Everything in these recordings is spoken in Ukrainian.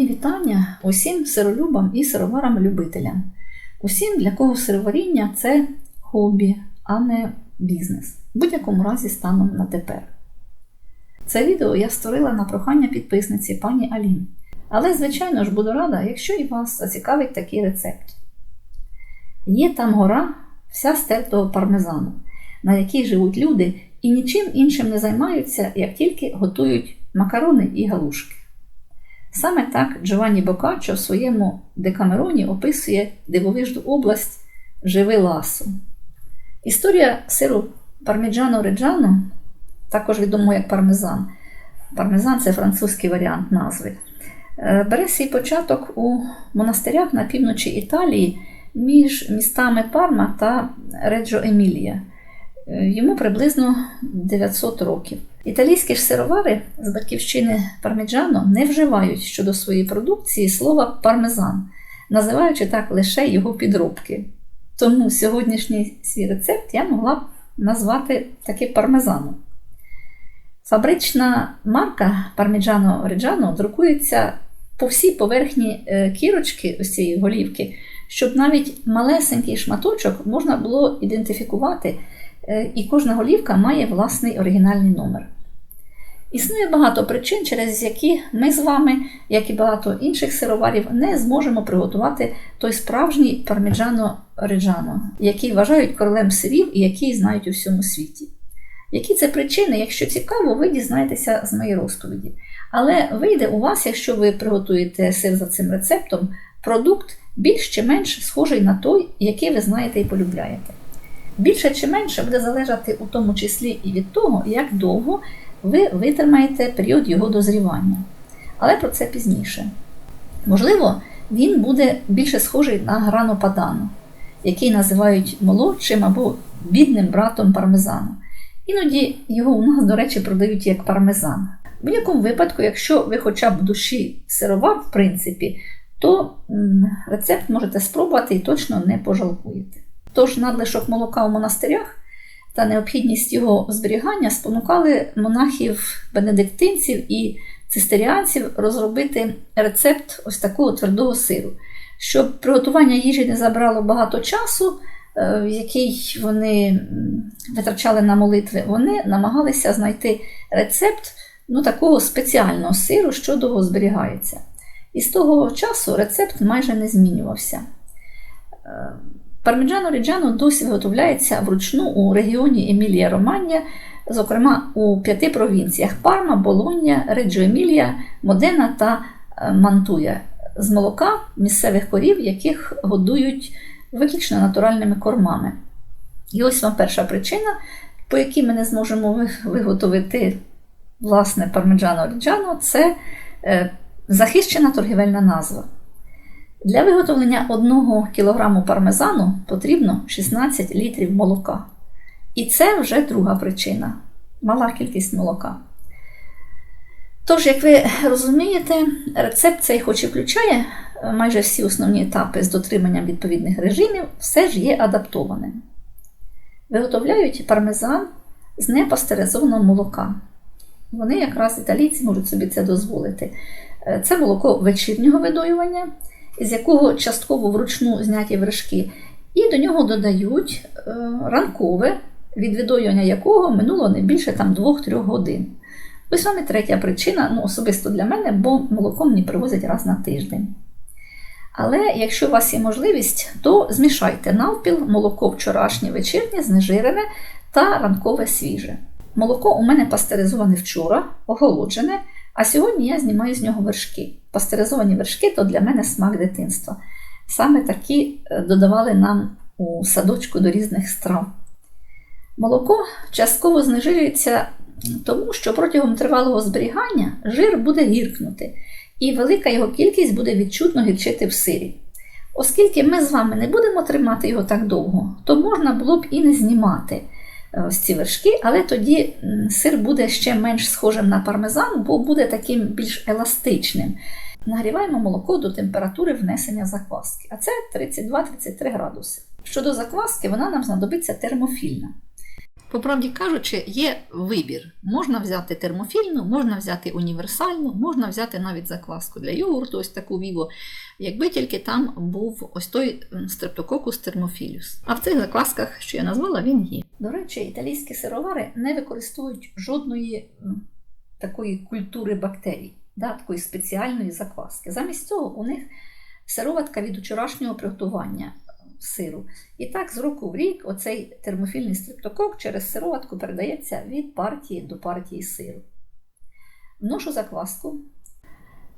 Мої вітання усім сиролюбам і сироварам-любителям. Усім, для кого сироваріння це хобі, а не бізнес. В будь-якому разі станом на тепер. Це відео я створила на прохання підписниці пані Алін. Але, звичайно ж, буду рада, якщо і вас зацікавить такий рецепт. Є там гора, вся стертого пармезану, на якій живуть люди і нічим іншим не займаються, як тільки готують макарони і галушки. Саме так Джованні Бокаччо в своєму Декамероні описує дивовижну область Живи ласу. Історія сиру парміджано реджано, також відомо як пармезан. Пармезан це французький варіант назви. е, Бере свій початок у монастирях на півночі Італії між містами Парма та Реджо Емілія. Е, Йому приблизно 900 років. Італійські ж сировари з батьківщини парміджано не вживають щодо своєї продукції слова пармезан, називаючи так лише його підробки. Тому сьогоднішній свій рецепт я могла б назвати таки пармезаном. Фабрична марка Парміджано Реджано друкується по всій поверхні е, кірочки ось цієї голівки, щоб навіть малесенький шматочок можна було ідентифікувати, і кожна голівка має власний оригінальний номер. Існує багато причин, через які ми з вами, як і багато інших сироварів, не зможемо приготувати той справжній парміджано реджано, який вважають королем сирів і який знають у всьому світі. Які це причини, якщо цікаво, ви дізнаєтеся з моєї розповіді. Але вийде у вас, якщо ви приготуєте сир за цим рецептом, продукт більш чи менш схожий на той, який ви знаєте і полюбляєте. Більше чи менше буде залежати у тому числі і від того, як довго ви витримаєте період його дозрівання. Але про це пізніше. Можливо, він буде більше схожий на грану падану, який називають молодшим або бідним братом пармезану. Іноді його у нас, до речі, продають як пармезан. В будь-якому випадку, якщо ви хоча б душі сировар, в принципі, то рецепт можете спробувати і точно не пожалкуєте. Тож надлишок молока у монастирях та необхідність його зберігання спонукали монахів-бенедиктинців і цистеріанців розробити рецепт ось такого твердого сиру. Щоб приготування їжі не забрало багато часу, е, який вони витрачали на молитви, вони намагалися знайти рецепт ну, такого спеціального сиру, що довго зберігається. І з того часу рецепт майже не змінювався. Парміджано Ріджано досі виготовляється вручну у регіоні Емілія Романія, зокрема у п'яти провінціях Парма, Болоння, Реджо Емілія, Модена та е, Мантуя з молока місцевих корів, яких годують виключно натуральними кормами. І ось вам перша причина, по якій ми не зможемо виготовити власне парміджано Ріджано, це е, захищена торгівельна назва. Для виготовлення 1 кг пармезану потрібно 16 літрів молока. І це вже друга причина мала кількість молока. Тож, як ви розумієте, рецепт цей, хоч і включає е, майже всі основні етапи з дотриманням відповідних режимів, все ж є адаптованим. Виготовляють пармезан з непастеризованого молока. Вони якраз італійці можуть собі це дозволити. Е, Це молоко вечірнього видоювання, з якого частково вручну зняті вершки, і до нього додають е, ранкове, від видоювання якого минуло не більше там 2-3 годин. Ось вам і третя причина, ну особисто для мене, бо молоко мені привозять раз на тиждень. Але якщо у вас є можливість, то змішайте навпіл молоко вчорашнє вечірнє, знежирене та ранкове свіже. Молоко у мене пастеризоване вчора, охолоджене, а сьогодні я знімаю з нього вершки. Пастеризовані вершки то для мене смак дитинства. Саме такі е, додавали нам у садочку до різних страв. Молоко частково знежирюється тому, що протягом тривалого зберігання жир буде гіркнути, і велика його кількість буде відчутно гірчити в сирі. Оскільки ми з вами не будемо тримати його так довго, то можна було б і не знімати ось ці вершки, але тоді сир буде ще менш схожим на пармезан, бо буде таким більш еластичним. Нагріваємо молоко до температури внесення закваски, а це 32-33 градуси. Щодо закваски, вона нам знадобиться термофільна. По правді кажучи, є вибір. Можна взяти термофільну, можна взяти універсальну, можна взяти навіть закваску для йогурту, ось таку віво, якби тільки там був ось той стрептококус термофіліус. А в цих заквасках, що я назвала, він є. До речі, італійські сировари не використовують жодної такої культури бактерій, да, такої спеціальної закваски. Замість цього у них сироватка від вчорашнього приготування сиру. І так, з року в рік, оцей термофільний стрептокок через сироватку передається від партії до партії сиру. Вношу закваску.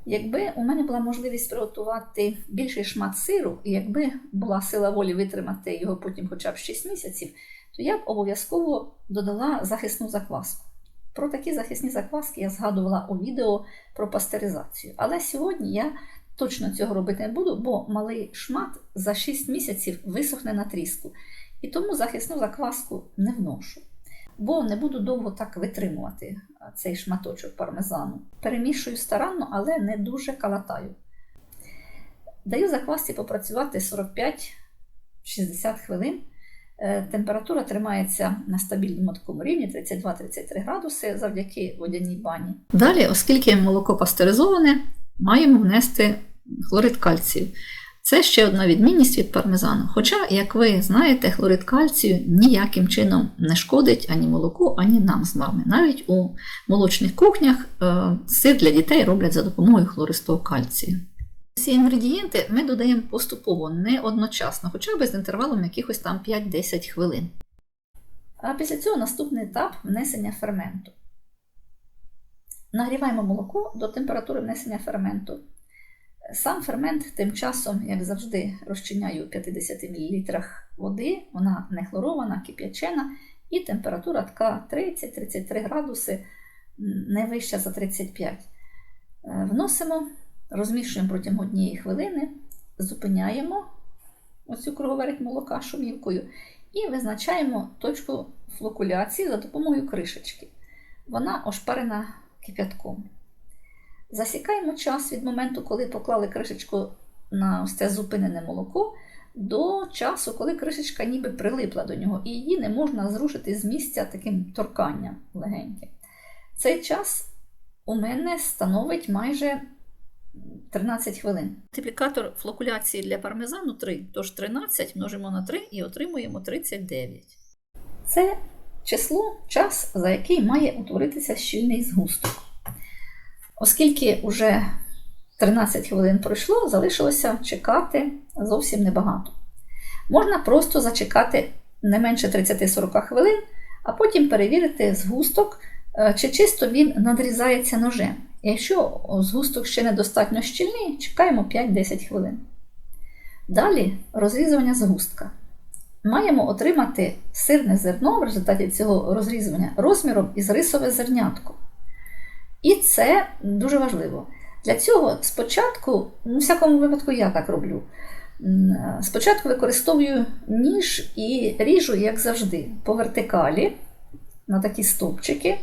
Якби у мене була можливість приготувати більший шмат сиру, і якби була сила волі витримати його потім хоча б 6 місяців, то я б обов'язково додала захисну закваску. Про такі захисні закваски я згадувала у відео про пастеризацію. Але сьогодні я точно цього робити не буду, бо малий шмат за 6 місяців висохне на тріску. І тому захисну закваску не вношу. Бо не буду довго так витримувати цей шматочок пармезану. Перемішую старанно, але не дуже калатаю. Даю заквасці попрацювати 45-60 хвилин. Е, Температура тримається на стабільному такому рівні 32-33 градуси завдяки водяній бані. Далі, оскільки молоко пастеризоване, маємо внести хлорид кальцію. Це ще одна відмінність від пармезану. Хоча, як ви знаєте, хлорид кальцію ніяким чином не шкодить ані молоку, ані нам з вами. Навіть у молочних кухнях е, сир для дітей роблять за допомогою хлористого кальцію. Ці інгредієнти ми додаємо поступово, не одночасно, хоча б з інтервалом якихось там 5-10 хвилин. А після цього наступний етап внесення ферменту. Нагріваємо молоко до температури внесення ферменту. Сам фермент тим часом, як завжди, розчиняю у 50 мл води, вона не хлорована, кип'ячена, і температура така 30-33 градуси, не вища за 35. Е, Вносимо, розмішуємо протягом однієї хвилини, зупиняємо оцю круговерть молока шумівкою і визначаємо точку флокуляції за допомогою кришечки. Вона ошпарена кип'ятком. Засікаємо час від моменту, коли поклали кришечку на ось це зупинене молоко, до часу, коли кришечка ніби прилипла до нього, і її не можна зрушити з місця таким торканням легеньким. Цей час у мене становить майже 13 хвилин. Мультиплікатор флокуляції для пармезану 3, тож 13 множимо на 3 і отримуємо 39. Це число час, за який має утворитися щільний згусток. Оскільки вже 13 хвилин пройшло, залишилося чекати зовсім небагато. Можна просто зачекати не менше 30-40 хвилин, а потім перевірити згусток, е, чи чисто він надрізається ножем. Якщо згусток ще недостатньо щільний, чекаємо 5-10 хвилин. Далі розрізування згустка. Маємо отримати сирне зерно в результаті цього розрізування розміром із рисове зернятко. І це дуже важливо. Для цього спочатку, ну, в всякому випадку, я так роблю. Спочатку використовую ніж і ріжу, як завжди, по вертикалі на такі стовпчики.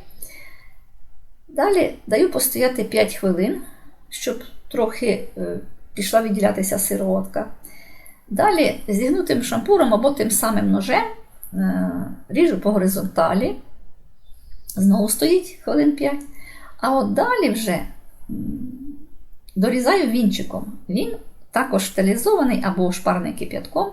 Далі даю постояти 5 хвилин, щоб трохи пішла відділятися сироватка. Далі зігнутим шампуром або тим самим ножем ріжу по горизонталі. Знову стоїть хвилин 5. А от далі вже дорізаю вінчиком. Він також стилізований або шпарний кип'ятком.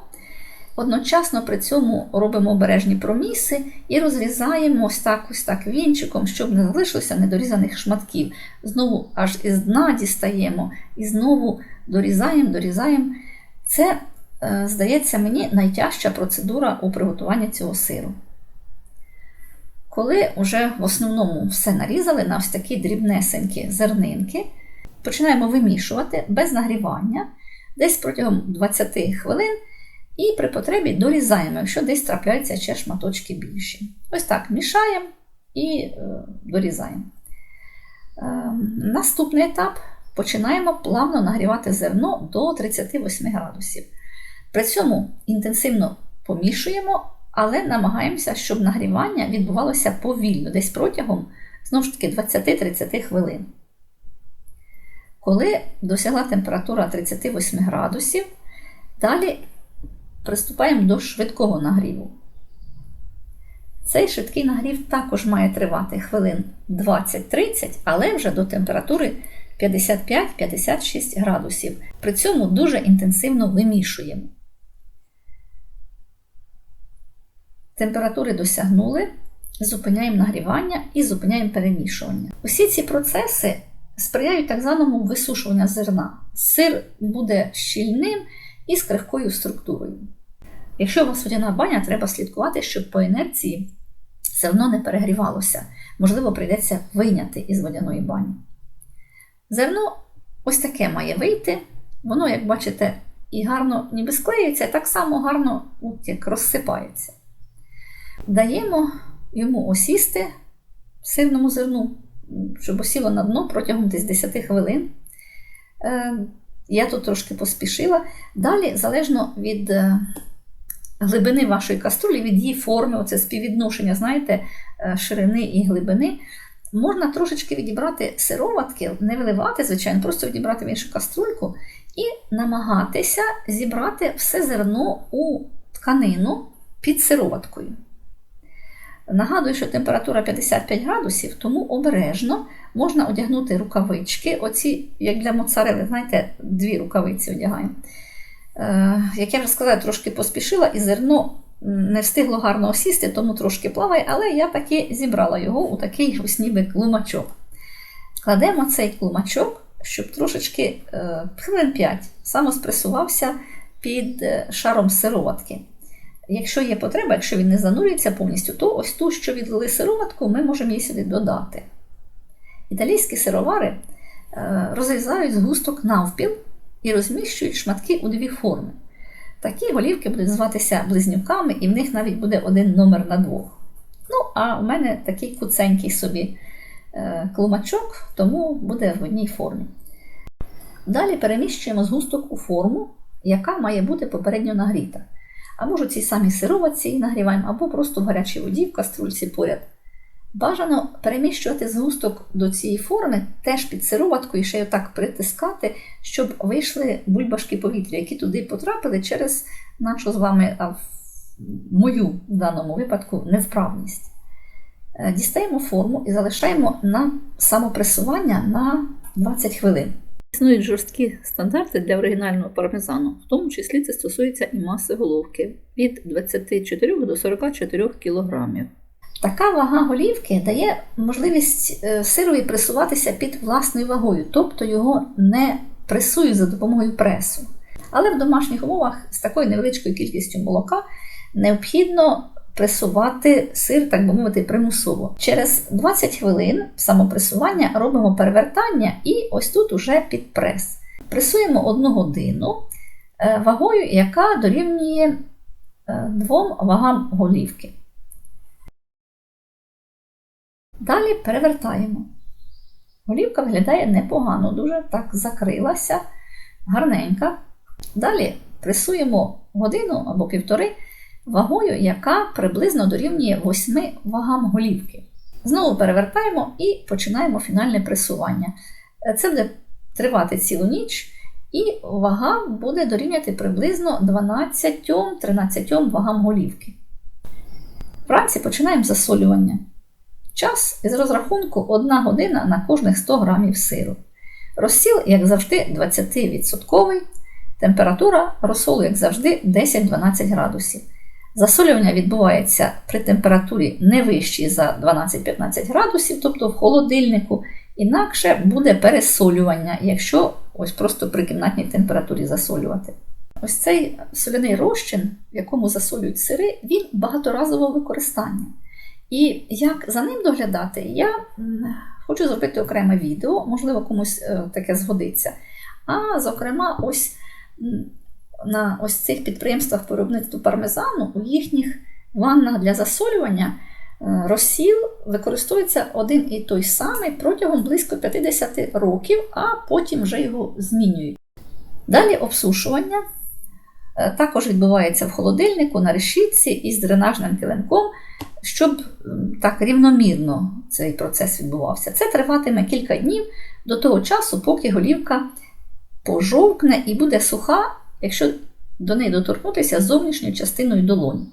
Одночасно при цьому робимо обережні проміси і розрізаємо ось так ось так вінчиком, щоб не залишилося недорізаних шматків. Знову аж із дна дістаємо і знову дорізаємо, дорізаємо. Це, здається, мені найтяжча процедура у приготуванні цього сиру. Коли вже в основному все нарізали на ось такі дрібнесенькі зернинки, починаємо вимішувати без нагрівання, десь протягом 20 хвилин, і при потребі дорізаємо, якщо десь трапляються ще шматочки більші. Ось так мішаємо і е, дорізаємо. Е, наступний етап починаємо плавно нагрівати зерно до 38 градусів. При цьому інтенсивно помішуємо але намагаємося, щоб нагрівання відбувалося повільно, десь протягом знову ж таки 20-30 хвилин. Коли досягла температура 38 градусів, далі приступаємо до швидкого нагріву. Цей швидкий нагрів також має тривати хвилин 20-30, але вже до температури 55-56 градусів. При цьому дуже інтенсивно вимішуємо. Температури досягнули, зупиняємо нагрівання і зупиняємо перемішування. Усі ці процеси сприяють так званому висушуванню зерна. Сир буде щільним і з крихкою структурою. Якщо у вас водяна баня, треба слідкувати, щоб по інерції зерно не перегрівалося. Можливо, прийдеться вийняти із водяної бані. Зерно ось таке має вийти. Воно, як бачите, і гарно ніби склеюється, так само гарно як розсипається. Даємо йому осісти сирному зерну, щоб осіло на дно протягом десь 10 хвилин. Е, Я тут трошки поспішила. Далі, залежно від е, глибини вашої каструлі, від її форми, оце співвідношення, знаєте, е, ширини і глибини, можна трошечки відібрати сироватки, не виливати, звичайно, просто відібрати в іншу каструльку і намагатися зібрати все зерно у тканину під сироваткою. Нагадую, що температура 55 градусів, тому обережно можна одягнути рукавички. Оці, як для моцарели, знаєте, дві рукавиці одягаємо. Е, як я вже сказала, трошки поспішила, і зерно не встигло гарно осісти, тому трошки плаває, але я таки зібрала його у такий ось ніби клумачок. Кладемо цей клумачок, щоб трошечки е, хвилин 5 самоспресувався під е, шаром сироватки. Якщо є потреба, якщо він не занурюється повністю, то ось ту, що відлили сироватку, ми можемо її сюди додати. Італійські сировари е, розрізають згусток навпіл і розміщують шматки у дві форми. Такі голівки будуть зватися близнюками, і в них навіть буде один номер на двох. Ну, а в мене такий куценький собі е, клумачок, тому буде в одній формі. Далі переміщуємо згусток у форму, яка має бути попередньо нагріта. Або ж у цій самій сироватці нагріваємо, або просто в гарячій воді в каструльці поряд. Бажано переміщувати згусток до цієї форми теж під сироваткою і ще й отак притискати, щоб вийшли бульбашки повітря, які туди потрапили через нашу з вами, а мою в даному випадку, невправність. Е, Дістаємо форму і залишаємо на самопресування на 20 хвилин. Існують жорсткі стандарти для оригінального пармезану, в тому числі це стосується і маси головки від 24 до 44 кг. Така вага голівки дає можливість е, сирові пресуватися під власною вагою, тобто його не пресують за допомогою пресу. Але в домашніх умовах з такою невеличкою кількістю молока необхідно пресувати сир, так би мовити, примусово. Через 20 хвилин самопресування робимо перевертання і ось тут уже під прес. Пресуємо одну годину е, вагою, яка дорівнює е, двом вагам голівки. Далі перевертаємо. Голівка виглядає непогано, дуже так закрилася, гарненька. Далі пресуємо годину або півтори вагою, яка приблизно дорівнює 8 вагам голівки. Знову перевертаємо і починаємо фінальне пресування. Це буде тривати цілу ніч, і вага буде дорівняти приблизно 12-13 вагам голівки. Вранці починаємо засолювання. Час із розрахунку 1 година на кожних 100 грамів сиру. Розсіл, як завжди, 20%. Температура розсолу, як завжди, 10-12 градусів. Засолювання відбувається при температурі не вищій за 12-15 градусів, тобто в холодильнику, інакше буде пересолювання, якщо ось просто при кімнатній температурі засолювати. Ось цей соляний розчин, в якому засолюють сири, він багаторазового використання. І як за ним доглядати, я хочу зробити окреме відео, можливо, комусь е, таке згодиться. А, зокрема, ось на ось цих підприємствах по виробництву пармезану у їхніх ваннах для засолювання е, розсіл використовується один і той самий протягом близько 50 років, а потім вже його змінюють. Далі обсушування е, також відбувається в холодильнику на решітці із дренажним килимком, щоб так рівномірно цей процес відбувався. Це триватиме кілька днів до того часу, поки голівка пожовкне і буде суха якщо до неї доторкнутися зовнішньою частиною долоні.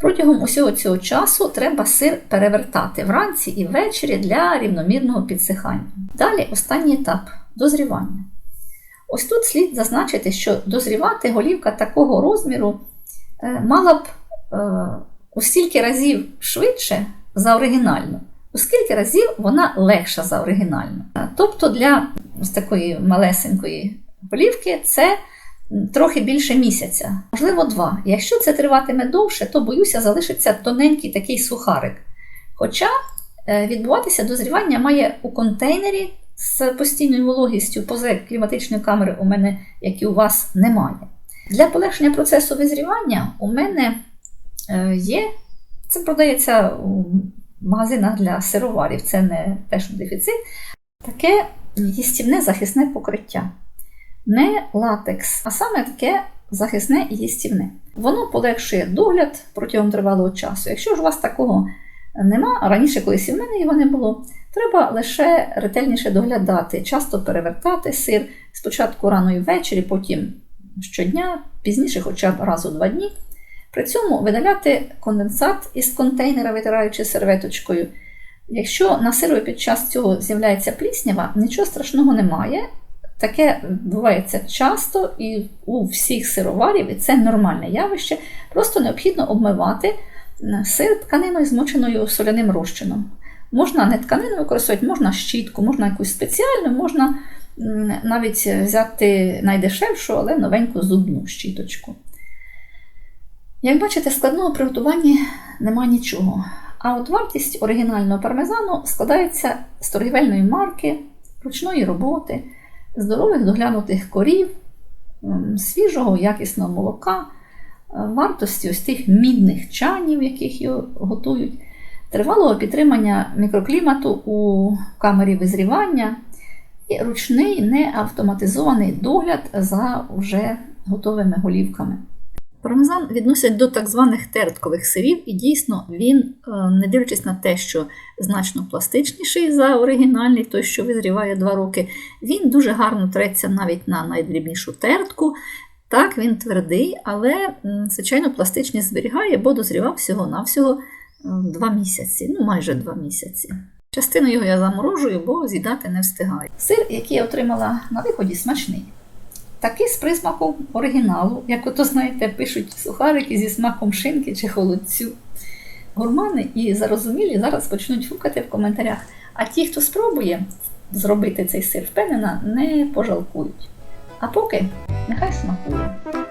Протягом усього цього часу треба сир перевертати вранці і ввечері для рівномірного підсихання. Далі останній етап дозрівання. Ось тут слід зазначити, що дозрівати голівка такого розміру е, мала б е, у стільки разів швидше за оригінальну, у скільки разів вона легша за оригінальну. Е, Тобто для ось такої малесенької голівки це трохи більше місяця, можливо, два. Якщо це триватиме довше, то боюся, залишиться тоненький такий сухарик. Хоча е, відбуватися дозрівання має у контейнері з постійною вологістю поза кліматичної камери у мене, як і у вас, немає. Для полегшення процесу визрівання у мене е, є, це продається у магазинах для сироварів, це не теж дефіцит, таке їстівне захисне покриття. Не латекс, а саме таке захисне і їстівне. Воно полегшує догляд протягом тривалого часу. Якщо ж у вас такого нема, раніше колись і в мене його не було, треба лише ретельніше доглядати, часто перевертати сир спочатку рано і ввечері, потім щодня, пізніше хоча б раз у два дні. При цьому видаляти конденсат із контейнера, витираючи серветочкою. Якщо на сирові під час цього з'являється пліснява, нічого страшного немає. Таке відбувається часто і у всіх сироварів, і це нормальне явище. Просто необхідно обмивати сир тканиною, змоченою соляним розчином. Можна не тканину використовувати, можна щітку, можна якусь спеціальну, можна навіть взяти найдешевшу, але новеньку зубну щіточку. Як бачите, складного приготування нема нічого. А от вартість оригінального пармезану складається з торгівельної марки, ручної роботи, здорових доглянутих корів, свіжого якісного молока, е, вартості ось тих мідних чанів, яких його готують, тривалого підтримання мікроклімату у камері визрівання і ручний неавтоматизований догляд за вже готовими голівками. Пармезан відносять до так званих терткових сирів, і дійсно він, е, не дивлячись на те, що значно пластичніший за оригінальний, той, що визріває 2 роки, він дуже гарно треться навіть на найдрібнішу тертку. Так, він твердий, але, звичайно, пластичність зберігає, бо дозрівав всього-навсього 2 місяці, ну майже 2 місяці. Частину його я заморожую, бо з'їдати не встигаю. Сир, який я отримала на виході, смачний. Такий з присмаком оригіналу, як ото, знаєте, пишуть сухарики зі смаком шинки чи холодцю. Гурмани і зарозумілі зараз почнуть фукати в коментарях. А ті, хто спробує зробити цей сир, впевнена, не пожалкують. А поки нехай смакує.